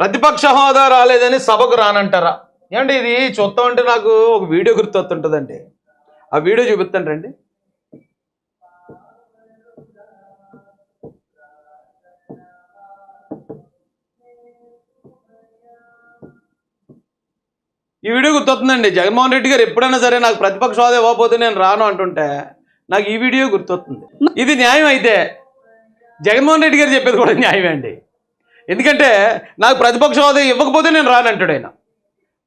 ప్రతిపక్ష హోదా రాలేదని సభకు రానంటారా? ఏమండి ఇది? చూస్తాం అంటే నాకు ఒక వీడియో గుర్తొస్తుంటుందండి. ఆ వీడియో చూపిస్తాను రండి. ఈ వీడియో గుర్తొస్తుందండి. జగన్మోహన్ రెడ్డి గారు ఎప్పుడైనా సరే నాకు ప్రతిపక్ష హోదా ఇవ్వకపోతే నేను రాను అంటుంటే నాకు ఈ వీడియో గుర్తొస్తుంది. ఇది న్యాయం అయితే జగన్మోహన్ రెడ్డి గారు చెప్పేది కూడా న్యాయమే అండి. ఎందుకంటే నాకు ప్రతిపక్ష హోదా ఇవ్వకపోతే నేను రానంటాడు ఆయన.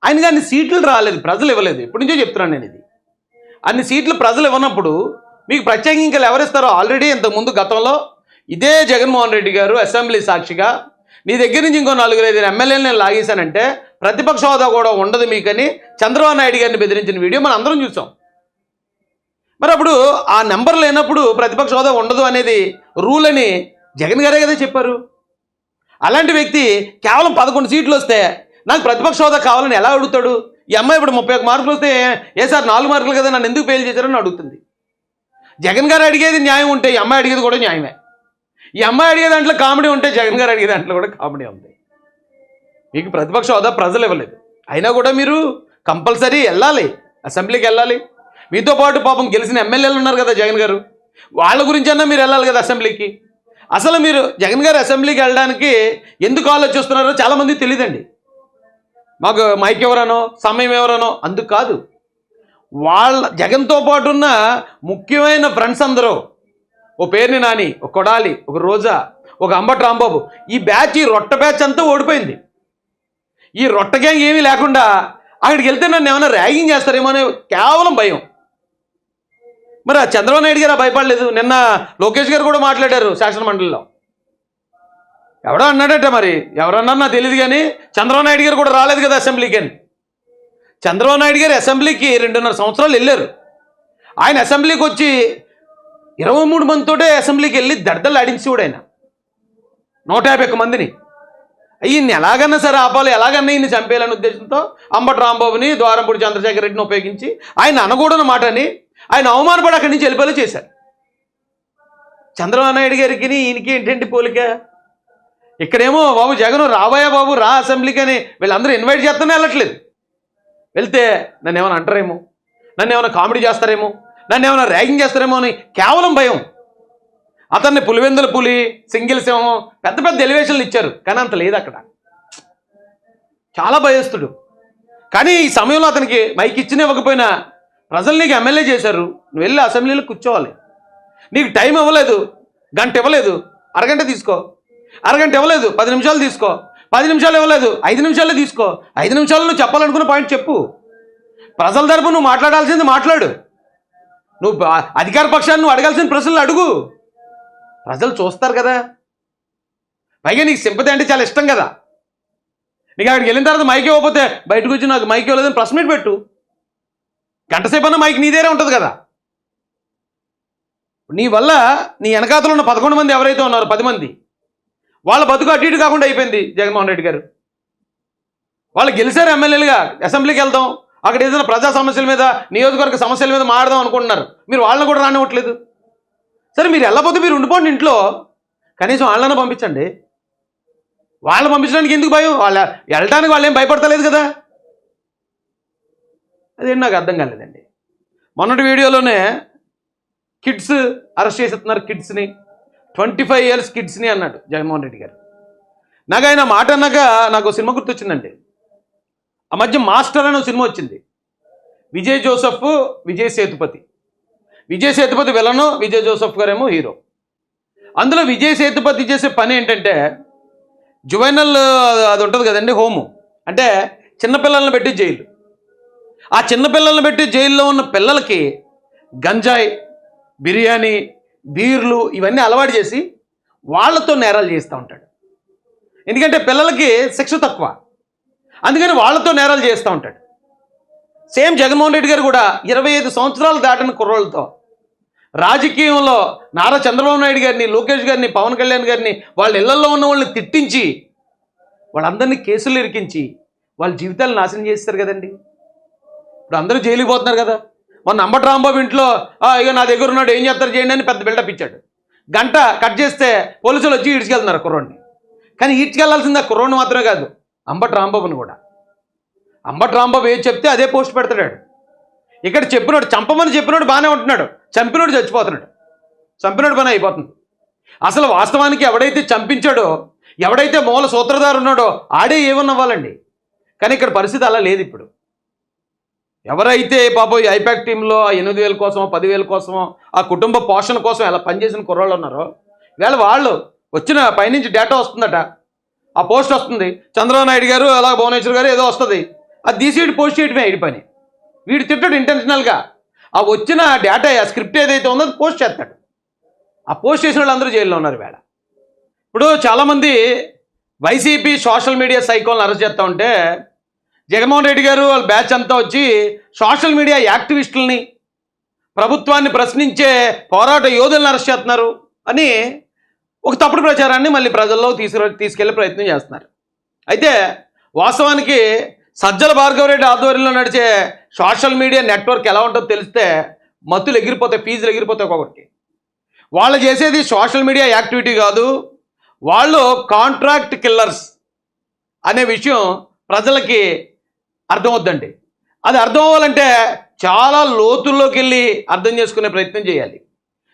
ఆయన కానీ సీట్లు రాలేదు ప్రజలు ఇవ్వలేదు. ఎప్పటి నుంచో చెప్తున్నాను నేను ఇది. అన్ని సీట్లు ప్రజలు ఇవ్వనప్పుడు మీకు ప్రత్యేకంగా ఇంకా ఎవరిస్తారో ఆల్రెడీ ఇంతకుముందు గతంలో ఇదే జగన్మోహన్ రెడ్డి గారు అసెంబ్లీ సాక్షిగా నీ దగ్గర నుంచి ఇంకో నలుగురు ఐదు ఎమ్మెల్యేలు నేను లాగేశానంటే ప్రతిపక్ష హోదా కూడా ఉండదు మీకని చంద్రబాబు నాయుడు గారిని బెదిరించిన వీడియో మనం అందరం చూసాం. మరి అప్పుడు ఆ నెంబర్ లేనప్పుడు ప్రతిపక్ష హోదా ఉండదు అనేది రూల్ అని జగన్ గారే కదా చెప్పారు. అలాంటి వ్యక్తి కేవలం పదకొండు సీట్లు వస్తే నాకు ప్రతిపక్ష హోదా కావాలని ఎలా అడుగుతాడు? ఈ అమ్మాయి ఇప్పుడు ముప్పై ఒక మార్కులు వస్తే ఏ సార్ నాలుగు మార్కులు కదా నన్ను ఎందుకు ఫెయిల్ చేశారని అడుగుతుంది. జగన్ గారు అడిగేది న్యాయం ఉంటే ఈ అమ్మాయి అడిగేది కూడా న్యాయమే. ఈ అమ్మాయి అడిగే దాంట్లో కామెడీ ఉంటే జగన్ గారు అడిగే దాంట్లో కూడా కామెడీ ఉంది. మీకు ప్రతిపక్ష హోదా ప్రజలు ఇవ్వలేదు. అయినా కూడా మీరు కంపల్సరీ వెళ్ళాలి అసెంబ్లీకి వెళ్ళాలి. మీతో పాటు పాపం గెలిచిన ఎమ్మెల్యేలు ఉన్నారు కదా జగన్ గారు. వాళ్ళ గురించి అన్నా మీరు వెళ్ళాలి కదా అసెంబ్లీకి. అసలు మీరు జగన్ గారు అసెంబ్లీకి వెళ్ళడానికి ఎందుకు ఆలోచిస్తున్నారో చాలామంది తెలియదండి మాకు మైక్ ఎవరనో సమయం ఎవరనో అందుకు కాదు. వాళ్ళ జగన్తో పాటు ఉన్న ముఖ్యమైన ఫ్రెండ్స్ అందరూ ఓ పేరుని నాని ఒక కొడాలి ఒక రోజా ఒక అంబట్ రాంబాబు ఈ బ్యాచ్ ఈ రొట్ట బ్యాచ్ అంతా ఓడిపోయింది. ఈ రొట్ట గ్యాంగ్ ఏమీ లేకుండా అక్కడికి వెళ్తే నన్ను ఏమైనా ర్యాగింగ్ చేస్తారేమో అనే కేవలం భయం. మరి ఆ చంద్రబాబు నాయుడు గారు భయపడలేదు. నిన్న లోకేష్ గారు కూడా మాట్లాడారు శాసన మండలిలో ఎవడో అన్నాడట మరి. ఎవరన్నా నాకు తెలియదు కానీ చంద్రబాబు నాయుడు గారు కూడా రాలేదు కదా అసెంబ్లీకి అని. చంద్రబాబు నాయుడు గారు అసెంబ్లీకి రెండున్నర సంవత్సరాలు వెళ్ళారు. ఆయన అసెంబ్లీకి వచ్చి ఇరవై మూడు మందితోటే అసెంబ్లీకి వెళ్ళి దడదలు ఆడించేవాడు ఆయన. నూట యాభై ఒక్క మందిని. ఈయన్ని ఎలాగన్నా సరే ఆపాలి ఎలాగన్నా ఈయన్ని చంపేయాలనే ఉద్దేశంతో అంబటి రాంబాబుని ద్వారంపూడి చంద్రశేఖర రెడ్డిని ఉపయోగించి ఆయన అనకూడని మాటని ఆయన అవమానపడి అక్కడి నుంచి వెళ్ళిపోలే చేశారు. చంద్రబాబు నాయుడు గారికి ఈయనకి ఏంటంటే పోలిక? ఇక్కడేమో బాబు జగన్ రాబోయే బాబు రా అసెంబ్లీకి అని వీళ్ళందరూ ఇన్వైట్ చేస్తూనే వెళ్ళట్లేదు. వెళ్తే నన్ను ఏమైనా అంటారేమో? నన్ను ఏమైనా కామెడీ చేస్తారేమో? నన్ను ఏమైనా ర్యాగింగ్ చేస్తారేమో అని కేవలం భయం. అతన్ని పులివెందుల పులి సింగిల్ సింహం పెద్ద పెద్ద ఎలివేషన్లు ఇచ్చారు. కానీ అంత లేదు అక్కడ. చాలా భయస్తుడు కానీ ఈ సమయంలో అతనికి మైక్ ఇచ్చిన ఇవ్వకపోయినా ప్రజలు నీకు ఎమ్మెల్యే చేశారు. నువ్వు వెళ్ళి అసెంబ్లీలో కూర్చోవాలి. నీకు టైం ఇవ్వలేదు. గంట ఇవ్వలేదు. అరగంట తీసుకో. అరగంట ఇవ్వలేదు. పది నిమిషాలు తీసుకో. పది నిమిషాలు ఇవ్వలేదు. ఐదు నిమిషాలే తీసుకో. ఐదు నిమిషాలు నువ్వు చెప్పాలనుకున్న పాయింట్ చెప్పు. ప్రజల తరపు నువ్వు మాట్లాడాల్సింది మాట్లాడు. నువ్వు అధికార పక్షాన్ని నువ్వు అడగాల్సిన ప్రశ్నలు అడుగు. ప్రజలు చూస్తారు కదా. పైగా నీకు సింపతి అంటే చాలా ఇష్టం కదా. నీకు అక్కడికి వెళ్ళిన తర్వాత మైక్ ఇవ్వకపోతే బయటకు వచ్చి నాకు మైక్ ఇవ్వలేదని ప్రశ్న పెట్టు. గంటసేపు అన్న మైక్ నీదేరే ఉంటుంది కదా. నీ వల్ల నీ వెనకాతలు ఉన్న పదకొండు మంది ఎవరైతే ఉన్నారో పది మంది వాళ్ళ బతుకు అటు ఇటు కాకుండా అయిపోయింది జగన్మోహన్ రెడ్డి గారు. వాళ్ళు గెలిచారు ఎమ్మెల్యేలుగా అసెంబ్లీకి వెళ్దాం అక్కడ ఏదైనా ప్రజా సమస్యల మీద నియోజకవర్గ సమస్యల మీద మాడదాం అనుకుంటున్నారు. మీరు వాళ్ళని కూడా రానివ్వట్లేదు. సరే మీరు వెళ్ళకపోతే మీరు ఉండిపోండి ఇంట్లో. కనీసం వాళ్ళని పంపించండి. వాళ్ళని పంపించడానికి ఎందుకు భయం? వాళ్ళ వెళ్ళడానికి వాళ్ళు ఏం భయపడతలేదు కదా. అదేంటి నాకు అర్థం కాలేదండి. మొన్నటి వీడియోలోనే కిడ్స్ అరెస్ట్ చేసేస్తున్నారు కిడ్స్ని. ట్వంటీ ఫైవ్ ఇయర్స్ కిడ్స్ని అన్నాడు జగన్మోహన్ రెడ్డి గారు. నాకు ఆయన మాట అన్నాక నాకు సినిమా గుర్తొచ్చిందండి. ఆ మధ్య మాస్టర్ అనే ఒక సినిమా వచ్చింది. విజయ్ జోసఫ్ విజయ్ సేతుపతి. విజయ్ సేతుపతి వెళ్ళను విజయ్ జోసఫ్ గారేమో హీరో. అందులో విజయ్ సేతుపతి చేసే పని ఏంటంటే జువైనల్ అది ఉంటుంది కదండి హోము. అంటే చిన్నపిల్లల్ని పెట్టి జైలు. ఆ చిన్నపిల్లల్ని పెట్టి జైల్లో ఉన్న పిల్లలకి గంజాయి బిర్యానీ బీర్లు ఇవన్నీ అలవాటు చేసి వాళ్ళతో నేరాలు చేస్తూ ఉంటాడు. ఎందుకంటే పిల్లలకి శిక్ష తక్కువ. అందుకని వాళ్ళతో నేరాలు చేస్తూ ఉంటాడు. సేమ్ జగన్మోహన్ రెడ్డి గారు కూడా ఇరవై ఐదు సంవత్సరాలు దాటిన కుర్రోళ్ళతో రాజకీయంలో నారా చంద్రబాబు నాయుడు గారిని లోకేష్ గారిని పవన్ కళ్యాణ్ గారిని వాళ్ళ ఇళ్ళలో ఉన్న వాళ్ళని తిట్టించి వాళ్ళందరినీ కేసులు ఇరికించి వాళ్ళ జీవితాలు నాశనం చేస్తారు కదండి. ఇప్పుడు అందరూ జైలుకి పోతున్నారు కదా. మొన్న అంబటి రాంబాబు ఇంట్లో అయ్యో నా దగ్గర ఉన్నాడు ఏం చేస్తారు చేయండి అని పెద్ద బిల్డప్ ఇచ్చాడు. గంట కట్ చేస్తే పోలీసులు వచ్చి ఈడ్చుకెళ్తున్నారు కుర్రోడిని. కానీ ఈడ్చుకెళ్ళాల్సింది ఆ కుర్రోని మాత్రమే కాదు అంబటి రాంబాబుని కూడా. అంబటి రాంబాబు ఏది చెప్తే అదే పోస్ట్ పెడతాడు ఇక్కడ చెప్పినోడు చంపమని చెప్పినోడు బాగానే ఉంటున్నాడు. చంపినోడు చచ్చిపోతున్నాడు. చంపినోడు పని అయిపోతుంది. అసలు వాస్తవానికి ఎవడైతే చంపించాడో ఎవడైతే మూల సూత్రధారు ఉన్నాడో ఆడే ఏమన్నవ్వాలండి కానీ ఇక్కడ పరిస్థితి అలా లేదు ఇప్పుడు. ఎవరైతే పాపం ఈ ఐపాక్ టీంలో ఆ ఎనిమిది వేల కోసమో పదివేల కోసమో ఆ కుటుంబ పోషణ కోసం ఎలా పనిచేసిన కుర్రాళ్ళు ఉన్నారో వేళ వాళ్ళు వచ్చిన పైనుంచి డేటా వస్తుందట. ఆ పోస్ట్ వస్తుంది. చంద్రబాబు నాయుడు గారు అలా భువనేశ్వర్ గారు ఏదో వస్తుంది. అది తీసి పోస్ట్ చేయడమే ఐడి పని. వీడు తిట్టాడు ఇంటెన్షనల్గా ఆ వచ్చిన డేటా ఆ స్క్రిప్ట్ ఏదైతే ఉందో అది పోస్ట్ చేస్తాడు. ఆ పోస్ట్ చేసిన వాళ్ళందరూ జైల్లో ఉన్నారు వేళ. ఇప్పుడు చాలామంది వైసీపీ సోషల్ మీడియా సైకోల్ని అరెస్ట్ చేస్తూ ఉంటే జగన్మోహన్ రెడ్డి గారు వాళ్ళ బ్యాచ్ అంతా వచ్చి సోషల్ మీడియా యాక్టివిస్టులని ప్రభుత్వాన్ని ప్రశ్నించే పోరాట యోధులను అరెస్ట్ చేస్తున్నారు అని ఒక తప్పుడు ప్రచారాన్ని మళ్ళీ ప్రజల్లో తీసుకు తీసుకెళ్ళే ప్రయత్నం చేస్తున్నారు. అయితే వాస్తవానికి సజ్జల భార్గవరెడ్డి ఆధ్వర్యంలో నడిచే సోషల్ మీడియా నెట్వర్క్ ఎలా ఉంటుందో తెలిస్తే మత్తులు ఎగిరిపోతాయి ఫీజులు ఎగిరిపోతాయి ఒక్కొక్కటి. వాళ్ళు చేసేది సోషల్ మీడియా యాక్టివిటీ కాదు వాళ్ళు కాంట్రాక్ట్ కిల్లర్స్ అనే విషయం ప్రజలకి అర్థమవుద్దండి అది అర్థం అవ్వాలంటే చాలా లోతుల్లోకి వెళ్ళి అర్థం చేసుకునే ప్రయత్నం చేయాలి.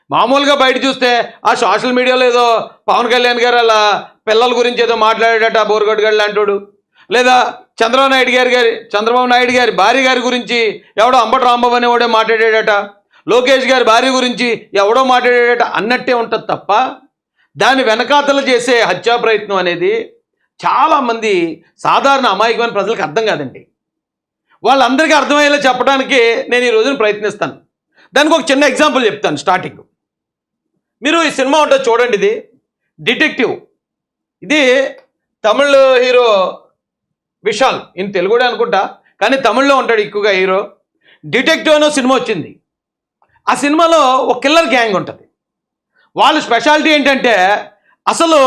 మామూలుగా బయట చూస్తే ఆ సోషల్ మీడియాలో ఏదో పవన్ కళ్యాణ్ గారు అలా పిల్లల గురించి ఏదో మాట్లాడాడట బోరుగడ్డగాళ్ళు అంటాడు లేదా చంద్రబాబు నాయుడు గారి గారి చంద్రబాబు నాయుడు గారి భార్య గారి గురించి ఎవడో అంబటి రాంబాబు అనేవాడే మాట్లాడాడట లోకేష్ గారి భార్య గురించి ఎవడో మాట్లాడాడట అన్నట్టే ఉంటుంది తప్ప దాని వెనకాతలు చేసే హత్యా ప్రయత్నం అనేది చాలామంది సాధారణ అమాయకమైన ప్రజలకు అర్థం కాదండి. వాళ్ళందరికీ అర్థమయ్యేలా చెప్పడానికి నేను ఈ రోజున ప్రయత్నిస్తాను. దానికి ఒక చిన్న ఎగ్జాంపుల్ చెప్తాను స్టార్టింగ్ మీరు ఈ సినిమా ఉంటుంది చూడండి ఇది. డిటెక్టివ్ ఇది తమిళ్ హీరో విశాల్. ఈయన తెలుగుడే అనుకుంటా. కానీ తమిళ్ళో ఉంటాడు ఎక్కువగా హీరో. డిటెక్టివ్ అనే సినిమా వచ్చింది. ఆ సినిమాలో ఒక కిల్లర్ గ్యాంగ్ ఉంటుంది. వాళ్ళ స్పెషాలిటీ ఏంటంటే అసలు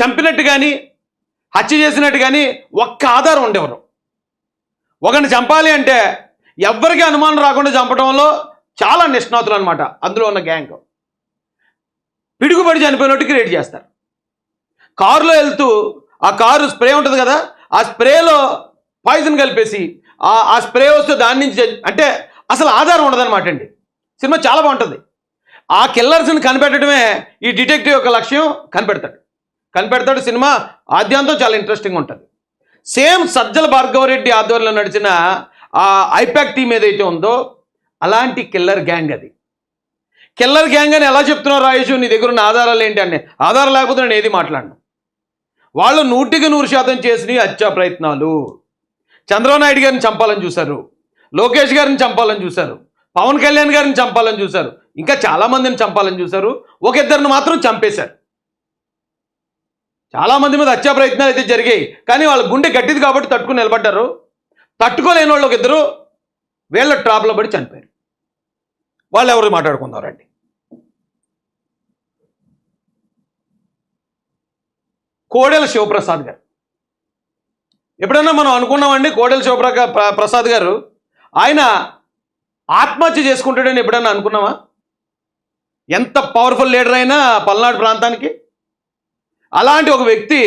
చంపినట్టు కానీ హత్య చేసినట్టు కానీ ఒక్క ఆధారం ఉండేవారు. ఒకరిని చంపాలి అంటే ఎవ్వరికీ అనుమానం రాకుండా చంపడంలో చాలా నిష్ణాతులు అనమాట అందులో ఉన్న గ్యాంగ్. పిడుగుపడి చనిపోయినట్టు క్రియేట్ చేస్తారు. కారులో వెళ్తూ ఆ కారు స్ప్రే ఉంటుంది కదా ఆ స్ప్రేలో పాయిజన్ కలిపేసి ఆ స్ప్రే వస్తే దాని నుంచి అంటే అసలు ఆధారం ఉండదన్నమాట అండి. సినిమా చాలా బాగుంటుంది. ఆ కిల్లర్స్ని కనిపెట్టడమే ఈ డిటెక్టివ్ యొక్క లక్ష్యం కనిపెడతాడు. కనిపెడతాడు సినిమా ఆద్యంతో చాలా ఇంట్రెస్టింగ్ ఉంటుంది. సేమ్ సజ్జల భార్గవరెడ్డి ఆధ్వర్యంలో నడిచిన ఆ ఐపాక్ టీం ఏదైతే ఉందో అలాంటి కిల్లర్ గ్యాంగ్ అది. కిల్లర్ గ్యాంగ్ అని ఎలా చెప్తున్నావు రాయేష్ నీ దగ్గర ఉన్న ఆధారాలు ఏంటి అని. ఆధారం లేకపోతే నేను ఏది మాట్లాడను. వాళ్ళు నూటికి నూరు శాతం చేసినవి హత్యా ప్రయత్నాలు. చంద్రబాబు నాయుడు గారిని చంపాలని చూశారు. లోకేష్ గారిని చంపాలని చూశారు. పవన్ కళ్యాణ్ గారిని చంపాలని చూశారు. ఇంకా చాలామందిని చంపాలని చూశారు. ఒక ఇద్దరిని మాత్రం చంపేశారు. చాలా మంది మీద హత్యా ప్రయత్నాలు అయితే జరిగాయి. కానీ వాళ్ళ గుండె గట్టిది కాబట్టి తట్టుకుని నిలబడ్డారు. తట్టుకోలేని వాళ్ళు ఒక ఇద్దరు వీళ్ళ ట్రాప్లో పడి చనిపోయారు. వాళ్ళు ఎవరు మాట్లాడుకుందారండి కోడెల శివప్రసాద్ గారు. ఎప్పుడైనా మనం అనుకున్నామండి కోడెల శివప్రకా ప్రసాద్ గారు? ఆయన ఆత్మహత్య చేసుకుంటాడని ఎప్పుడైనా అనుకున్నామా ఎంత పవర్ఫుల్ లీడర్ అయినా పల్నాడు ప్రాంతానికి? అలాంటి ఒక వ్యక్తి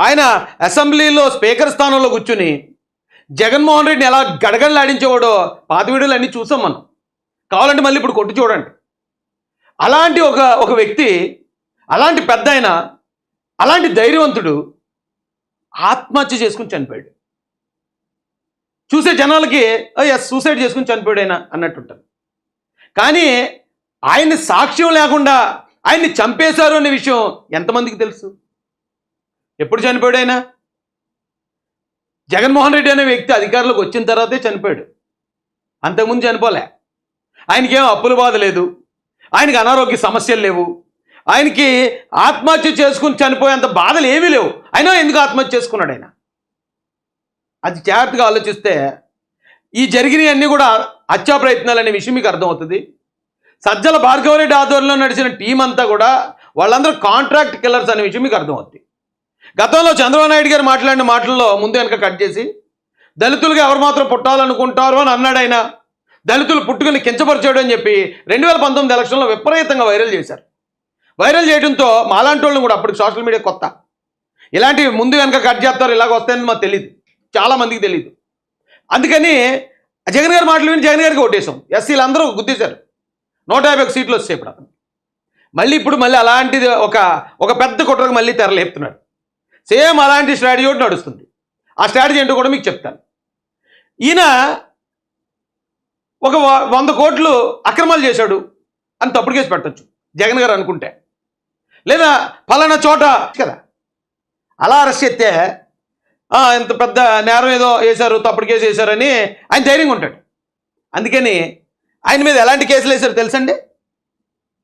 ఆయన అసెంబ్లీలో స్పీకర్ స్థానంలో కూర్చుని జగన్మోహన్ రెడ్డిని ఎలా గడగడలాడించేవాడో పాత వీడియోలు అన్నీ చూసాం మనం. కావాలంటే మళ్ళీ ఇప్పుడు కొట్టి చూడండి. అలాంటి ఒక ఒక వ్యక్తి అలాంటి పెద్ద ఆయన అలాంటి ధైర్యవంతుడు ఆత్మహత్య చేసుకుని చనిపోయాడు. చూసే జనాలకి ఎస్ సూసైడ్ చేసుకుని చనిపోయాడు ఆయన అన్నట్టుంటారు. కానీ ఆయన్ని సాక్ష్యం లేకుండా ఆయన్ని చంపేశారు అనే విషయం ఎంతమందికి తెలుసు? ఎప్పుడు చనిపోయాడు ఆయన? జగన్మోహన్ రెడ్డి అనే వ్యక్తి అధికారంలోకి వచ్చిన తర్వాతే చనిపోయాడు. అంతకుముందు చనిపోలే. ఆయనకేం అప్పులు బాధ లేదు. ఆయనకి అనారోగ్య సమస్యలు లేవు. ఆయనకి ఆత్మహత్య చేసుకుని చనిపోయేంత బాధలు ఏమీ లేవు. అయినా ఎందుకు ఆత్మహత్య చేసుకున్నాడు ఆయన? అది జాగ్రత్తగా ఆలోచిస్తే ఈ జరిగినవన్నీ కూడా హత్యా ప్రయత్నాలు అనే విషయం మీకు అర్థమవుతుంది. సజ్జల భార్గవరెడ్డి ఆధ్వర్యంలో నడిచిన టీం అంతా కూడా వాళ్ళందరూ కాంట్రాక్ట్ కిల్లర్స్ అనే విషయం మీకు అర్థమవుతుంది. గతంలో చంద్రబాబు నాయుడు గారు మాట్లాడిన మాటల్లో ముందు వెనక కట్ చేసి దళితులుగా ఎవరు మాత్రం పుట్టాలనుకుంటారు అని అన్నాడు ఆయన. దళితులు పుట్టుకుని కించపరచాడు అని చెప్పి రెండు వేల పంతొమ్మిది ఎలక్షన్లో విపరీతంగా వైరల్ చేశారు. వైరల్ చేయడంతో మాలాంటి వాళ్ళని కూడా అప్పటికి సోషల్ మీడియా కొత్త. ఇలాంటివి ముందు వెనక కట్ చేస్తారు ఇలాగ వస్తాయని మాకు తెలియదు చాలా మందికి తెలియదు అందుకని జగన్ గారి మాటలు విని జగన్ గారికి ఓటేసాం ఎస్సీలు అందరూ గుద్దేశారు. నూట యాభై ఒక సీట్లు వచ్చాయి ఇప్పుడు మళ్ళీ ఇప్పుడు మళ్ళీ అలాంటిది ఒక ఒక పెద్ద కుట్రకు మళ్ళీ తెరలేపుతున్నాడు. సేమ్ అలాంటి స్ట్రాటజీ ఒకటి నడుస్తుంది. ఆ స్ట్రాటజీ ఏంటో కూడా మీకు చెప్తాను. ఈయన ఒక వంద కోట్లు అక్రమాలు చేశాడు అని తప్పుడు కేసు పెట్టచ్చు. జగన్ గారు అనుకుంటే. లేదా ఫలానా చోట కదా. అలా అరెస్ట్ చేస్తే ఇంత పెద్ద నేరం ఏదో వేశారు తప్పుడు కేసు వేశారని ఆయన ధైర్యంగా ఉంటాడు. అందుకని ఆయన మీద ఎలాంటి కేసులు వేశారు తెలుసండి?